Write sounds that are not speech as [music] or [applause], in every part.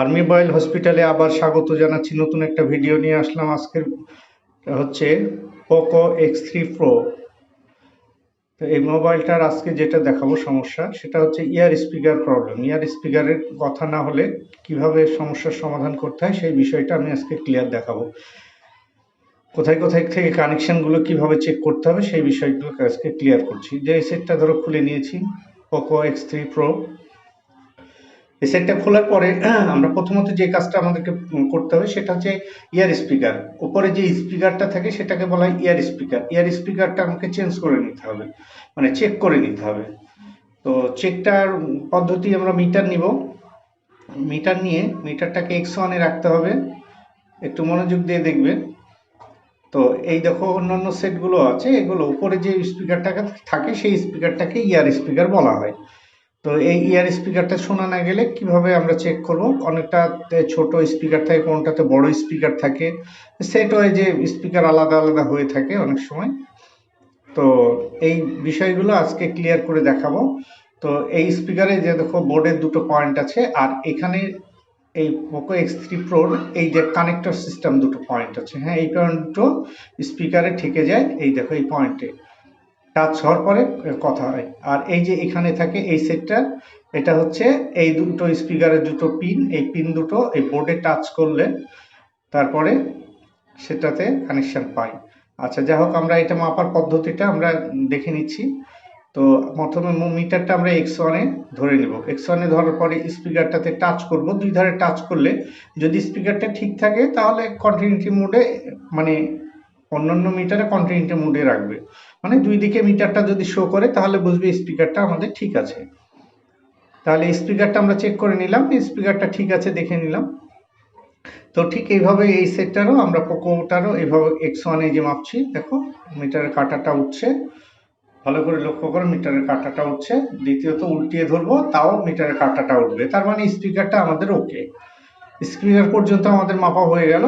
Army boil হসপিটালে আবার স্বাগত জানাচ্ছি। নতুন একটা ভিডিও নিয়ে আসলাম আজকের, হচ্ছে পোকো এক্স থ্রি প্রো। তো এই মোবাইলটার আজকে যেটা দেখাবো সমস্যা, সেটা হচ্ছে ইয়ার স্পিকার প্রবলেম। ইয়ার স্পিকারের কথা না হলে কীভাবে সমস্যার সমাধান করতে হয় সেই বিষয়টা আমি আজকে ক্লিয়ার দেখাবো। কোথায় কোথায় থেকে কানেকশনগুলো কীভাবে চেক করতে হবে সেই বিষয়গুলো আজকে ক্লিয়ার করছি। যে সেটটা ধরো খুলে নিয়েছি, পোকো এক্স থ্রি প্রো। এই সেটটা খোলার পরে, [clears throat] আমরা প্রথমত যে কাজটা আমাদেরকে করতে হবে সেটা হচ্ছে ইয়ার স্পিকার উপরে যে স্পিকারটা থাকে সেটাকে বলা হয় ইয়ার স্পিকার ইয়ার স্পিকারটা আমাকে চেঞ্জ করে নিতে হবে। মানে চেক করে নিতে হবে। তো চেকটার পদ্ধতি আমরা মিটার নিব। মিটার নিয়ে মিটারটাকে এক্স ওয়ানে রাখতে হবে। একটু মনোযোগ দিয়ে দেখবে তো এই দেখো অন্যান্য সেটগুলো আছে। এগুলো উপরে যে স্পিকারটাকে থাকে, সেই স্পিকারটাকে ইয়ার স্পিকার বলা হয়। তো এই ইয়ার স্পিকারটা শোনা না গেলে কীভাবে আমরা চেক করব? অনেকটাতে ছোট স্পিকার থাকে, কোনটাতে বড় স্পিকার থাকে। সেট হয় যে স্পিকার আলাদা আলাদা হয়ে থাকে অনেক সময়। তো এই বিষয়গুলো আজকে ক্লিয়ার করে দেখাবো। তো এই স্পিকারে যে দেখো বোর্ডের দুটো পয়েন্ট আছে, আর এখানে এই পোকো এক্স থ্রি প্রোর এই যে কানেক্টর সিস্টেম দুটো পয়েন্ট আছে। হ্যাঁ এই পয়েন্ট দুটো স্পিকারে ঠেকে যায়। এই দেখো এই পয়েন্টে টাচ হওয়ার পরে কথা হয়। আর এই যে এখানে থাকে, এই সেটটা, এটা হচ্ছে এই দুটো স্পিকারের দুটো পিন, এই পিন দুটো এই বোর্ডে টাচ করলে তারপরে সেটাতে কানেকশন পাই। আচ্ছা যাই হোক, আমরা এটা মাপার পদ্ধতিটা আমরা দেখে নিচ্ছি। তো প্রথমে মিটারটা আমরা এক্স ওয়ানে ধরে নেব। এক্স ওয়ানে ধরার পরে স্পিকারটাতে টাচ করব। দুই ধারে টাচ করলে যদি স্পিকারটা ঠিক থাকে, তাহলে কন্টিনিউটি মোডে মানে অন্যান্য মিটারে কন্টিনিউটি মোডে রাখবে। মানে দুই দিকে মিটারটা যদি শো করে, তাহলে বুঝবে স্পিকারটা আমাদের ঠিক আছে। তাহলে স্পিকারটা আমরা চেক করে নিলাম স্পিকারটা ঠিক আছে দেখে নিলাম। তো ঠিক এইভাবে এই সেটটারও আমরা পোকোটারও এইভাবে এক্স ওয়ানে যে মাপছি, দেখো মিটারের কাটাটা উঠছে। ভালো করে লক্ষ্য করো মিটারের কাটাটা উঠছে। দ্বিতীয়ত উল্টিয়ে ধরবো, তাও মিটারের কাটাটা উঠবে। তার মানে স্পিকারটা আমাদের ওকে স্পিকার পর্যন্ত আমাদের মাপা হয়ে গেল।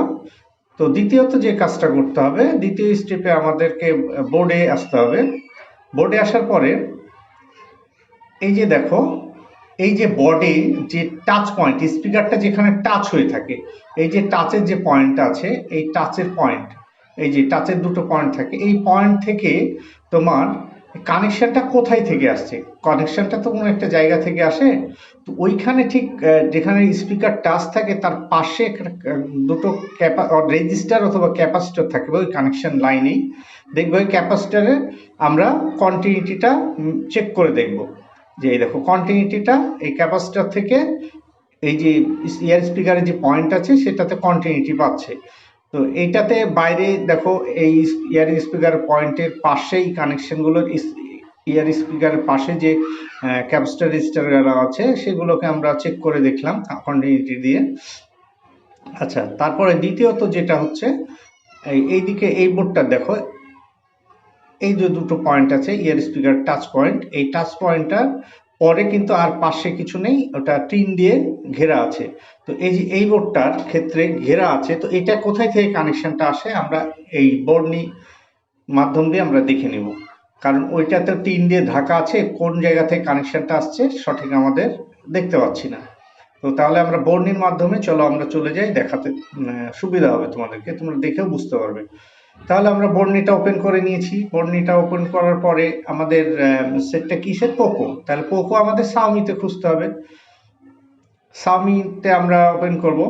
তো দ্বিতীয়ত যে কাজটা করতে হবে, দ্বিতীয় স্টেপে আমাদেরকে বোর্ডে আসতে হবে। বোর্ডে আসার পরে, এই যে দেখো, এই যে বডি যে টাচ পয়েন্ট স্পিকারটা যেখানে টাচ হয়ে থাকে, এই যে টাচের যে পয়েন্ট আছে, এই টাচের পয়েন্ট এই যে টাচের দুটো পয়েন্ট থাকে, এই পয়েন্ট থেকে তোমার কানেকশনটা কোথায় থেকে আসছে? কানেকশনটা তো কোনো একটা জায়গা থেকে আসে। তো ওইখানে ঠিক যেখানে স্পিকার টাচ থাকে, তার পাশে দুটো ক্যাপা রেজিস্টার অথবা ক্যাপাসিটর থাকবে ওই কানেকশন লাইনেই দেখব ওই ক্যাপাসিটারে আমরা কন্টিনিউটিটা চেক করে দেখব। যে এই দেখো কন্টিনিউটিটা এই ক্যাপাসিটার থেকে এই যে ইয়ার স্পিকারের যে পয়েন্ট আছে, সেটাতে কন্টিনিউটি পাচ্ছে। তো এইটাতে বাইরে দেখো এই ইয়ার স্পিকার পয়েন্টের পাশেই কানেকশনগুলো ইয়ার স্পিকারের পাশে যে ক্যাপস্টার রেজিস্টারগুলো আছে, সেগুলোকে আমরা চেক করে দেখলাম কন্টিনিউটি দিয়ে। আচ্ছা তারপরে দ্বিতীয়ত যেটা হচ্ছে, এই দিকে এই বোর্ডটা দেখো, এই যে দুটো পয়েন্ট আছে, ইয়ার স্পিকার টাচ পয়েন্ট, এই টাচ পয়েন্টটার পরে কিন্তু আর পাশে কিছু নেই, ওটা টিন দিয়ে ঘেরা আছে। তো এই যে এই বোর্ডটার ক্ষেত্রে ঘেরা আছে, তো এটা কোথায় থেকে কানেকশনটা আসে? আমরা এই বর্ণি মাধ্যম দিয়ে আমরা দেখে নিব। কারণ ওইটাতে টিন দিয়ে ঢাকা আছে, কোন জায়গা থেকে কানেকশনটা আসছে সঠিক আমাদের দেখতে পাচ্ছি না। তো তাহলে আমরা বর্ণির মাধ্যমে চলো, আমরা চলে যাই, দেখাতে সুবিধা হবে তোমাদেরকে, তোমরা দেখেও বুঝতে পারবে। তাহলে আমরা বর্ণিটা ওপেন করে নিয়েছি। বর্ণিটা ওপেন করার পরে আমাদের সেটটা কিসের? পোকো তাহলে পোকো আমাদের সাউমিতে খুঁজতে হবে। সাউমিতে আমরা ওপেন করব।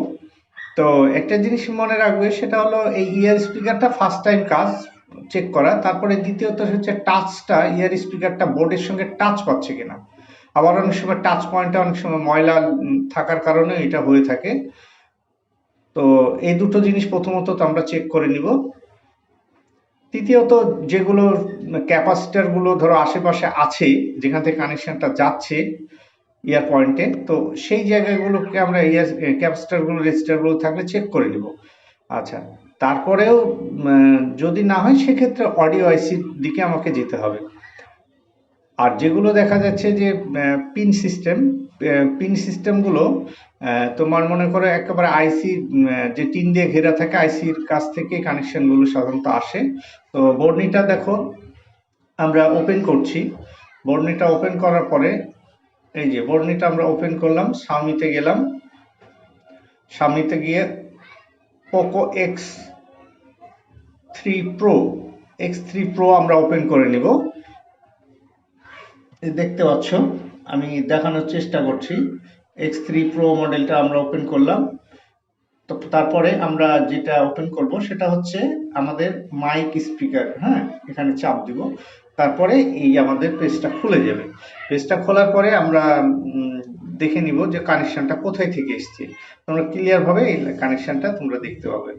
তো একটা জিনিস মনে রাখবে, সেটা হলো এই ইয়ার স্পিকারটা ফার্স্ট টাইম কাজ চেক করা। তারপরে দ্বিতীয়ত হচ্ছে টাচটা ইয়ার স্পিকারটা বোর্ডের সঙ্গে টাচ পাচ্ছে কিনা। আবার অনেক সময় টাচ পয়েন্টটা অনেক সময় ময়লা থাকার কারণে এটা হয়ে থাকে। তো এই দুটো জিনিস প্রথমত আমরা চেক করে নিব। তৃতীয়ত যেগুলো ক্যাপাসিটারগুলো ধরো আশেপাশে আছে, যেখান থেকে কানেকশনটা যাচ্ছে ইয়ার পয়েন্টে তো সেই জায়গাগুলোকে আমরা ইয়ার ক্যাপাসিটারগুলো রেজিস্টারগুলো থাকলে চেক করে নেব। আচ্ছা তারপরেও যদি না হয় সেক্ষেত্রে অডিও আইসির দিকে আমাকে যেতে হবে। আর যেগুলো দেখা যাচ্ছে যে পিন সিস্টেম পিন সিস্টেমগুলো তোমার মনে করো একেবারে আইসি যে টিন দিয়ে ঘেরা থাকে আইসির কাছ থেকে কানেকশনগুলো সাধারণত আসে। তো বর্নিটা দেখো, আমরা ওপেন করছি। বর্নিটা ওপেন করার পরে, এই যে বর্নিটা আমরা ওপেন করলাম সামিতে গেলাম। সামনেতে গিয়ে Poco X three pro X three pro আমরা ওপেন করে নিব। দেখতে পাচ্ছ? আমি দেখানোর চেষ্টা করছি। এক্স থ্রি প্রো মডেলটা আমরা ওপেন করলাম। তো তারপরে আমরা যেটা ওপেন করব সেটা হচ্ছে আমাদের মাইক স্পিকার হ্যাঁ? এখানে চাপ দিব। তারপরে এই আমাদের পেজটা খুলে যাবে। পেজটা খোলার পরে আমরা দেখে নিব যে কানেকশানটা কোথায় থেকে এসছে। তোমরা ক্লিয়ার ভাবে এই কানেকশনটা তোমরা দেখতে পাবে।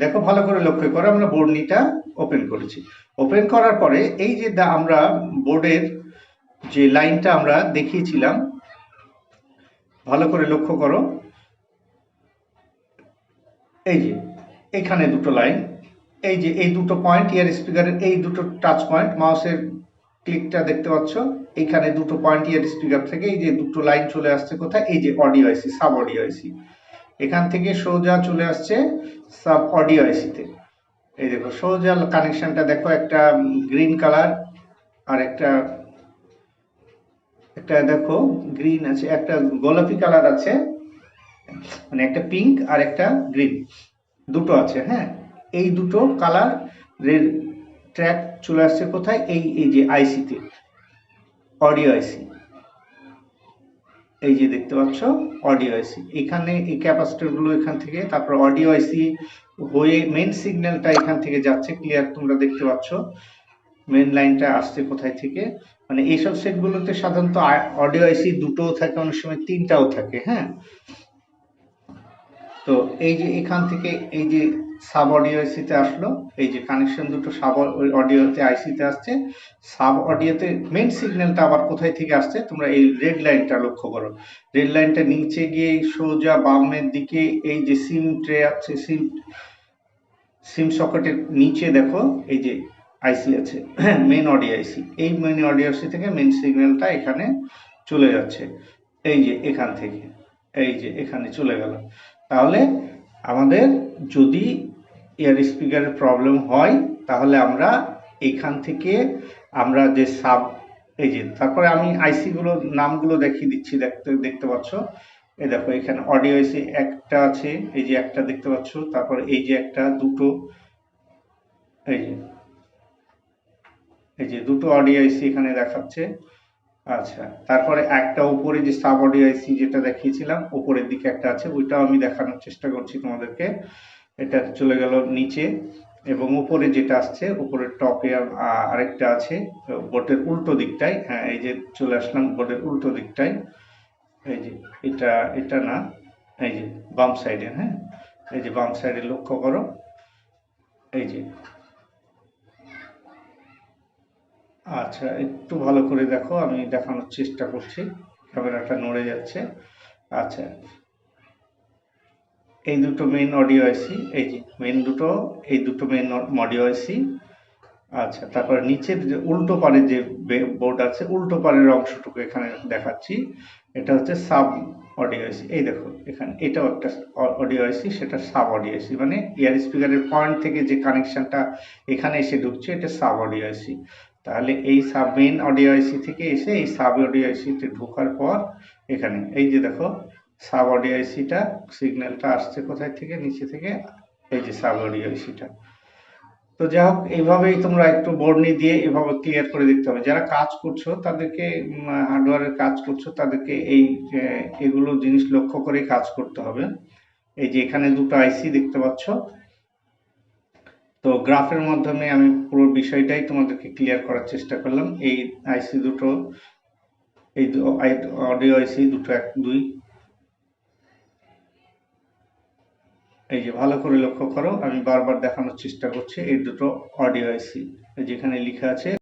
দেখো ভালো করে লক্ষ্য করে, আমরা বর্ণিটা ওপেন করেছি। ওপেন করার পরে এই যে আমরা বোর্ডের যে লাইনটা আমরা দেখিয়েছিলাম, ভালো করে লক্ষ্য করো। এই যে, এখানে দুটো লাইন, এই যে এই দুটো পয়েন্ট ইয়ার স্পিকারের এই দুটো টাচ পয়েন্ট মাউসের ক্লিকটা দেখতে পাচ্ছ এইখানে দুটো পয়েন্ট ইয়ার স্পিকার থেকে এই যে দুটো লাইন চলে আসছে কোথায়? এই যে audio IC sub audio IC এখান থেকে সোজা চলে আসছে সাব অডিও আইসিতে এই দেখো, সোজা কানেকশনটা দেখো, একটা গ্রিন কালার আর একটা একটা দেখো গ্রিন আছে, একটা গোলাপি কালার আছে মানে একটা পিঙ্ক আর একটা গ্রিন। দুটো আছে হ্যাঁ? এই দুটো কালার রেড ট্র্যাক চলে আসছে কোথায়? এই এই যে আইসিতে অডিও আইসি এই যে দেখতে পাচ্ছ অডিও আইসি এখানে এই ক্যাপাসিটরগুলো এখান থেকে, তারপর অডিও আইসি হয়ে মেন সিগন্যালটা এখান থেকে যাচ্ছে ক্লিয়ার তোমরা দেখতে পাচ্ছ। মেন লাইনটা আসছে কোথায় থেকে? মানে এইসব সেটগুলোতে সাধারণত অডিও আইসি দুটোও থাকে, অনেক সময় তিনটাও থাকে হ্যাঁ? তো এই যে এখান থেকে, এই যে সাব অডিও আইসিতে আসলো। এই যে কানেকশন দুটো সাব অডিওতে আইসিতে আসছে। সাব অডিওতে মেন সিগন্যালটা আবার কোথায় থেকে আসছে? তোমরা এই রেড লাইনটা লক্ষ্য করো। রেড লাইনটা নিচে গিয়ে সোজা বামের দিকে এই যে সিম ট্রে আছে সিম সিম সকেটের নিচে দেখো, এই যে আইসি আছে মেন অডিও আইসি। এই মেন অডিও আইসি থেকে মেন সিগন্যালটা এখানে চলে যাচ্ছে। এই যে এখান থেকে, এই যে এখানে চলে গেল। তাহলে আমাদের যদি এয়ার স্পিকারের প্রবলেম হয়, তাহলে আমরা এখান থেকে আমরা যে সাব এই যে, তারপরে আমি আইসি গুলো, নামগুলো দেখিয়ে দিচ্ছি, দেখতে দেখতে পাচ্ছ। এই দেখো, এখানে অডিও আইসি একটা আছে, এই যে একটা দেখতে পাচ্ছ, তারপরে এই যে একটা, দুটো, এই যে এই যে দুটো অডিও আইসি এখানে দেখাচ্ছে। আচ্ছা তারপরে একটা উপরে যে সাব অডিও আইসি যেটা দেখিয়েছিলাম, উপরের দিকে একটা আছে, ওইটাও আমি দেখানোর চেষ্টা করছি তোমাদেরকে। এটা চলে গেল নিচে এবং উপরে যেটা আসছে উপরের টপে আরেকটা আছে বোর্ডের উল্টো দিকটায় হ্যাঁ এই যে চলে আসলাম বোর্ডের উল্টো দিকটায় এই যে এটা এটা না, এই যে বাম সাইডে হ্যাঁ? এই যে বাম সাইডে লক্ষ্য করো। এই যে। আচ্ছা একটু ভালো করে দেখো, আমি দেখানোর চেষ্টা করছি। ক্যামেরাটা নড়ে যাচ্ছে। আচ্ছা এই দুটো মেইন অডিও আইসি এই যে মেইন দুটো, এই দুটো মেইন অডিও আইসি আচ্ছা তারপরে নিচের যে উল্টো পারে যে বোর্ড আছে, উল্টো পারের অংশটুকু এখানে দেখাচ্ছি। এটা হচ্ছে সাব অডিও আইসি এই দেখো, এখানে এটাও একটা অডিও আইসি সেটা সাব অডিও আইসি মানে ইয়ার স্পিকারের পয়েন্ট থেকে যে কানেকশনটা এখানে এসে ঢুকছে, এটা সাব অডিও আইসি তাহলে এই সাব মেইন অডিও আইসি থেকে এসে এই সাব অডিও আইসিতে ঢোকার পর এখানে, এই যে দেখো সাব অডিও আইসিটা সিগন্যালটা আসছে কোথায় থেকে? নিচে থেকে, এই যে সাব অডিও আইসিটা তো যাই হোক, এইভাবেই তোমরা একটু বর্ণি দিয়ে এভাবে ক্লিয়ার করে দেখতে হবে। যারা কাজ করছ, তাদেরকে হার্ডওয়্যারের কাজ করছ, তাদেরকে এই এগুলো জিনিস লক্ষ্য করে কাজ করতে হবে। এই যে এখানে দুটো আইসি দেখতে পাচ্ছ। তো গ্রাফের মাধ্যমে আমি পুরো বিষয়টাই তোমাদেরকে ক্লিয়ার করার চেষ্টা করলাম। এই আইসি দুটো, এই অডিও আইসি দুটো এক, দুই এই যে ভালো করে লক্ষ্য করো, আমি বারবার দেখানোর চেষ্টা করছি, এই দুটো অডিও আইসি যেখানে লিখা আছে